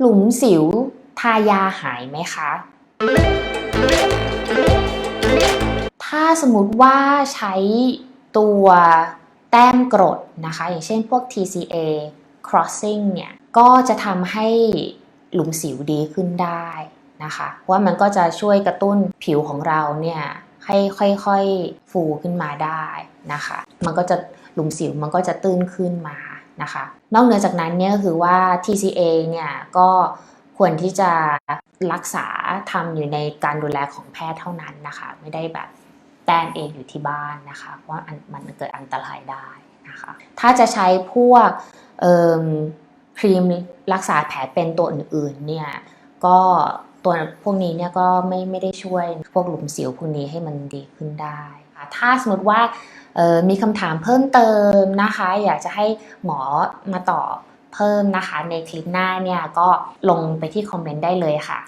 หลุมสิวทายาหายไหมคะ ถ้าสมมติว่าใช้ตัวแต้มกรดนะคะ อย่างเช่นพวก TCA crossing เนี่ย ก็จะทำให้หลุมสิวดีขึ้นได้นะคะว่ามันก็จะช่วยกระตุ้นผิวของเราเนี่ยให้ค่อยๆฟูขึ้นมาได้นะคะ มันก็จะหลุมสิวมันก็จะตื้นขึ้นมา นะคะ นอกเหนือจากนั้นเนี่ยก็คือว่า TCA เนี่ยก็ควรที่จะรักษาทำอยู่ในการดูแลของแพทย์เท่านั้นนะคะ ไม่ได้แบบแต้มเองอยู่ที่บ้านนะคะ เพราะว่ามันเกิดอันตรายได้นะคะ ถ้าจะใช้พวกครีมรักษาแผลเป็นตัวอื่นๆเนี่ยก็ตัวพวกนี้เนี่ยก็ไม่ไม่ได้ช่วยพวกหลุมสิวพวกนี้ให้มันดีขึ้นได้ ถ้าสมมติว่ามีคำถามเพิ่มเติมนะคะ อยากจะให้หมอมาตอบเพิ่มนะคะ ในคลิปหน้าเนี่ยก็ลงไปที่คอมเมนต์ได้เลยค่ะ